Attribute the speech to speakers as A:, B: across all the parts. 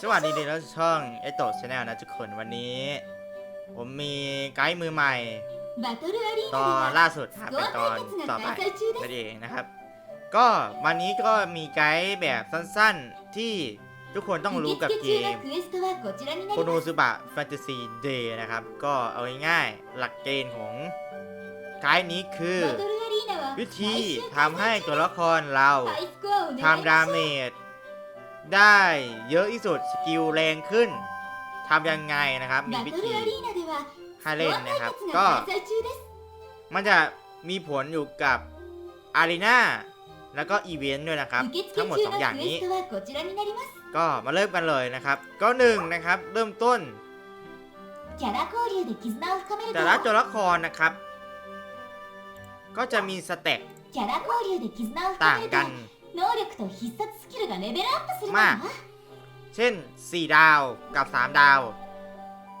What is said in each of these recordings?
A: สวัสดีดีแล้วช่องไอโตชาแนลนะทุกคนวันนี้ ผมมีไกด์มือใหม่ ตอนล่าสุดครับเป็นตอนต่อไปนั่นเองนะครับ ก็วันนี้ก็มีไกด์แบบสั้นๆที่ทุกคนต้องรู้กับเกมโคโนซุบะแฟนตาซีเดย์นะครับ ก็เอาง่ายๆหลักเกณฑ์ของไกด์นี้คือ วิธีทำให้ตัวละครเราทำดาเมจ ได้เยอะที่สุดสกิลแรงขึ้นทำยังไงนะครับ มีวิธีให้เล่นนะครับ ก็ มันจะมีผลอยู่กับอารีนาแล้วก็อีเวนต์ด้วยนะครับ ทั้งหมด 2 อย่างนี้ ก็มาเริ่มกันเลยนะครับ ก็หนึ่งนะครับ เริ่มต้นแต่ละตัวละครนะครับ ก็จะมีสเต็ปต่างกัน
B: 能力と必殺スキルがレベルアップするの
A: まあ
B: よ
A: เช่น 4 ดาวกับ 3 ดาว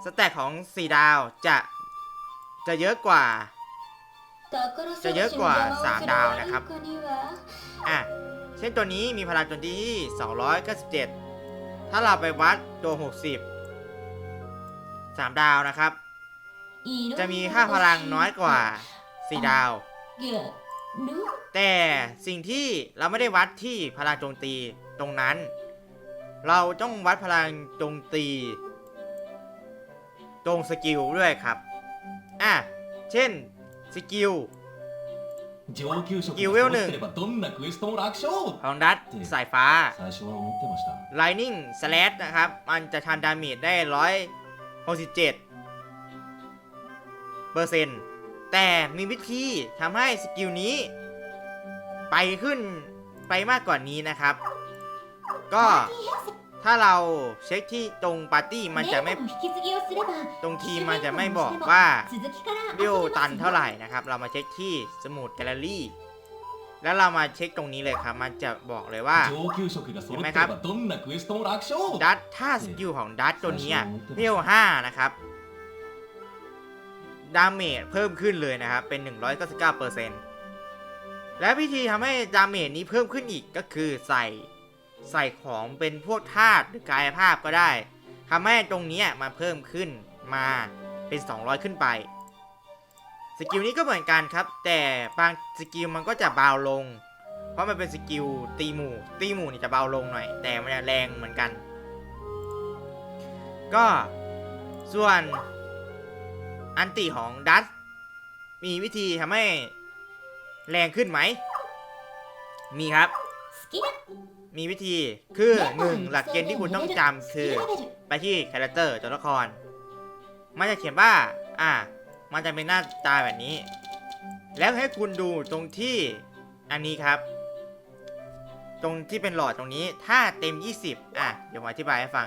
A: สเต็ปของ 4 ดาวจะจะเยอะกว่า จะเยอะกว่าสามดาวนะครับ อ่ะ เช่นตัวนี้มีพลังโจมตีที่297 ถ้าเราไปวัดตัว 60 3 ดาวนะครับ จะมีค่าพลังน้อยกว่า 4 ดาว แต่สิ่งที่เราไม่ได้วัดที่พลังโจมตีตรงนั้น เราต้องวัดพลังโจมตี ตรงสกิลด้วยครับ อะ เช่นสกิล
C: สกิลเวลหนึ่ง
A: ของดัตสายฟ้า
C: ไลนิ่งแซ
A: ลต์นะครับ มันจะทานดาเมจได้ร้อยหกสิบเจ็ดเปอร์เซ็นต์แต่มีวิธีทำให้สกิลนี้ ไปขึ้นไปมากกว่านนี้นะครับ ก็ถ้าเราเช็คที่ตรงปาร์ตี้มันจะไม่ตรงทีมมันจะไม่บอกว่า
B: เบี้ย
A: วตันเท่าไหร่นะครับ เรามาเช็คที่สมุดแกลเลอรี่ แล้วเรามาเช็คตรงนี้เลยครับ มันจะบอกเลยว่าเห็นไหมครับดัตท่าสกิลของดัตตัวนี้เบี้วห้านะครับดาเมจเพิ่มขึ้นเลยนะครับเป็น 199%เปอร์เซ็นต์ และวิธีทำให้ดาเมจนี้เพิ่มขึ้นอีกก็คือใส่ใส่ของเป็นพวกธาตุหรือกายภาพก็ได้ทำให้ตรงนี้ยมาเพิ่มขึ้นมาเป็น 200 ขึ้นไป สกิลนี้ก็เหมือนกันครับ แต่บางสกิลมันก็จะเบาลง เพราะมันเป็นสกิลตีหมู่ ตีหมู่นี่จะเบาลงหน่อย แต่มันจะแรงเหมือนกัน ก็ส่วนอันติของดัตมีวิธีทำให้ แรงขึ้นไหม มีครับ มีวิธีคือหนึ่งหลักเกณฑ์ที่คุณต้องจำคือ ไปที่คาแรคเตอร์ตัวละคร มันจะเขียนว่า อ่า มันจะเป็นหน้าตาแบบนี้ แล้วให้คุณดูตรงที่อันนี้ครับ ตรงที่เป็นหลอดตรงนี้ ถ้าเต็ม 20 อะ เดี๋ยวผมอธิบายให้ฟัง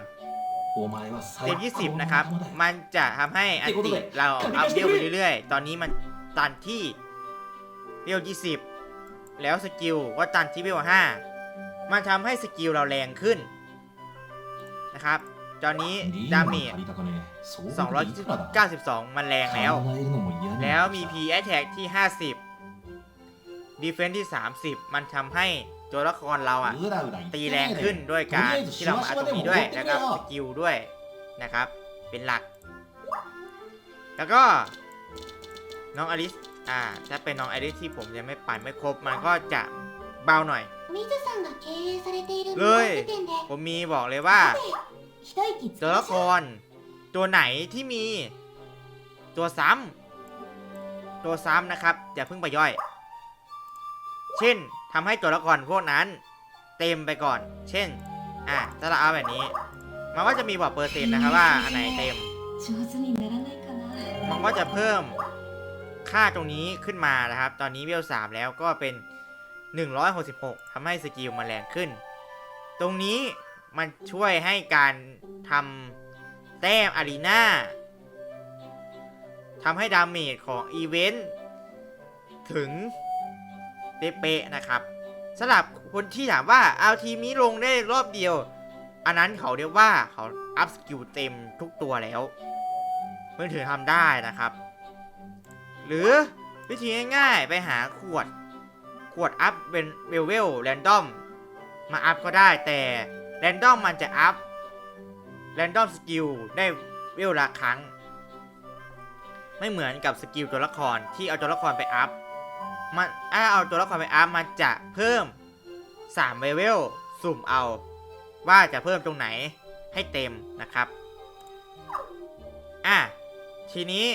A: เต็ม 20 นะครับ มันจะทำให้อันติเราอัพเดียวไปเรื่อยๆ ตอนนี้มันตันที่ เวล20 แล้วสกิลก็ดจันที่เวล5มันทำให้สกิลเราแรงขึ้น นะครับตอนนี้ดาเมจ292 มันแรงแล้ว แล้วมี P Attack ที่ 50 Defense ที่ 30 มันทำให้ตัวละครเราอะ ตีแรงขึ้นด้วยการที่เราอาตรงนี้ด้วยแล้วก็สกิลด้วยนะครับ เป็นหลัก แล้วก็น้องอลิส อ่า ถ้าเป็นน้องอลิสที่ผมยังไม่ปั่นไม่ครบ มันก็จะเบาหน่อย
B: 水さんが経営されている
A: เลย
B: 無店で
A: ผมมีบอกเลยว่า
B: 一息つき
A: ตัว
B: ま
A: ละ
B: し
A: ค
B: ょう
A: ร ตัวไหนที่มีตัวซ้ำตัวซ้ำนะครับอย่าเพิ่งไปย่อย เช่นทำให้ตัวละครพวกนั้น เต็มไปก่อน เช่น อ่ะถ้าเราเอาแบบนี้ มันก็จะมีบอกเปอร์เซ็นต์นะครับว่าอันไหนเต็ม
B: 上手にならないかな
A: มันก็จะเพิ่ม ค่าตรงนี้ขึ้นมานะครับ ตอนนี้เวลสามแล้วก็เป็น 166ทำให้สกิลมันแรงขึ้น ตรงนี้มันช่วยให้การทำแต้มอารีนาทำให้ดาเมจของอีเวนต์ถึงเป๊ะๆนะครับสำหรับคนที่ถามว่าเอาทีมนี้ลงได้รอบเดียว อันนั้นเขาเรียกว่าเขาอัพสกิลเต็มทุกตัวแล้ว เพื่อถือทำได้นะครับ หรือวิธีง่ายๆไปหาขวด ขวดอัพเป็นเวลเวลแรนดอมมาอัพก็ได้แต่แรนดอมมันจะอัพแรนดอมสกิลได้เวลละครั้ง ไม่เหมือนกับสกิลตัวละครที่เอาตัวละครไปอัพมันถ้าเอาตัวละครไปอัพมันจะเพิ่ม3เลเวลสุ่มเอา ว่าจะเพิ่มตรงไหนให้เต็มนะครับ อะทีนี้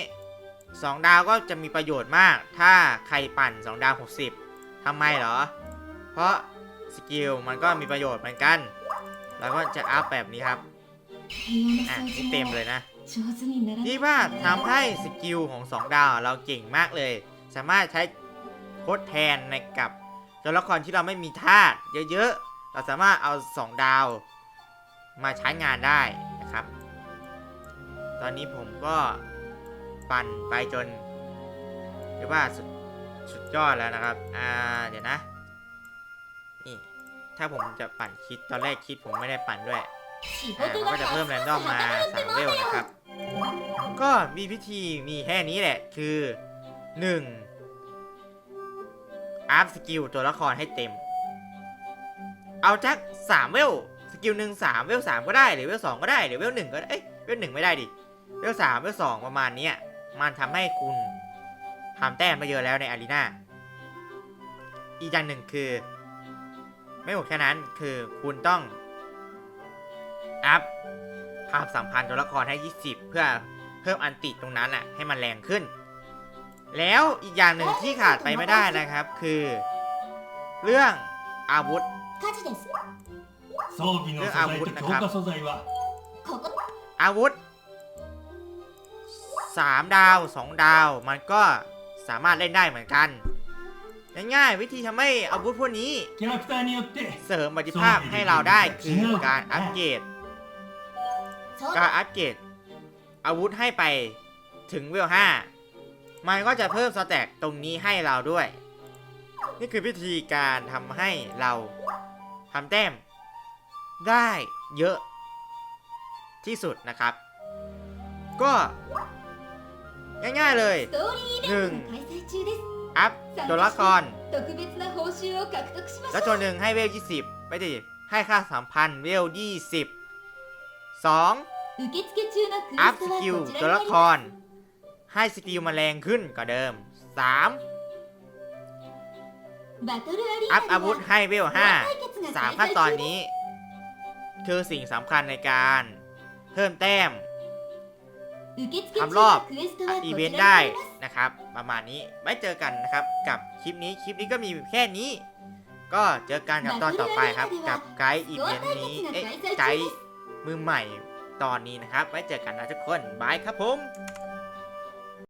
A: 2 ดาวก็จะมีประโยชน์มาก ถ้าใครปั่น 2 ดาว 60 ทำไมเหรอ เพราะสกิลมันก็มีประโยชน์เหมือนกันเราก็จะอัพแบบนี้ครับ อะเต็มเลยนะนี่ว่าทำให้สกิลของ 2 ดาวเราเก่งมากเลย สามารถใช้ทดแทนในกับตัวละครที่เราไม่มีธาตุเยอะๆ เราสามารถเอา 2 ดาวมาใช้งานได้นะครับ ตอนนี้ผมก็ ปั่นไปจนเรียกว่าสุดสุดยอดแล้วนะครับ อ่า เดี๋ยวนะ นี่ ถ้าผมจะปั่นคิดตอนแรกคิดผมไม่ได้ปั่นด้วยมันก็จะเพิ่มแรนดอมมา
B: สา
A: มเวลนะครับ ก็มีพิธีมีแค่นี้แหละ คือหนึ่งอัพสกิลตัวละครให้เต็ม เอาจักสามเวล สกิลหนึ่งสามเวลสามก็ได้ หรือเวลสองก็ได้ หรือเวลหนึ่งก็ได้ เอ้ย เวลหนึ่งไม่ได้ดิ เวลสามเวลสองประมาณนี้ มันทำให้คุณทำแต้มมาเยอะแล้วในอารีนาอีกอย่างหนึ่งคือ ไม่หมดแค่นั้นคือคุณต้องอัพความสัมพันธ์ตัวละครให้ 20 เพื่อเพิ่มอันติดตรงนั้นอะให้มันแรงขึ้น แล้วอีกอย่างหนึ่งที่ขาดไปไม่ได้นะครับคือ เรื่องอาวุธ
C: เรื่องอาวุธนะค
B: รับ
A: อาวุธ 3 ดาว 2 ดาว มันก็สามารถเล่นได้เหมือนกัน ง่ายๆวิธีทำให้อาวุธพวกนี้ เสริมประสิทธิภาพให้เราได้คือการอัปเกรดการอัปเกรดอาวุธให้ไปถึงเวล 5 มันก็จะเพิ่มสแต็กตรงนี้ให้เราด้วย นี่คือวิธีการทำให้เราทำแต้ม ได้เยอะที่สุดนะครับ ก็ ง่ายๆเลย
B: 1.
A: อัพตัวละครแล้วตัวหนึ่งให้เวล 20 ไม่ดิให้ค่าสามพันเวล 20 2. อัพสกิลตัวละคร ให้สกิลมาแรงขึ้นกว่าเดิม 3. อัพอาวุธให้เวล 5 3ขั้นตอนนี้ คือสิ่งสำคัญในการ เพิ่มแต้ม ทำรอบอีเวนต์ได้นะครับ ประมาณนี้ไว้เจอกันนะครับ กับคลิปนี้คลิปนี้ก็มีแค่นี้ ก็เจอกันกับตอนต่อไปครับ กับไกด์อีเวนต์นี้ไกด์มือใหม่ตอนนี้นะครับ ไว้เจอกันนะทุกคนบายครับผม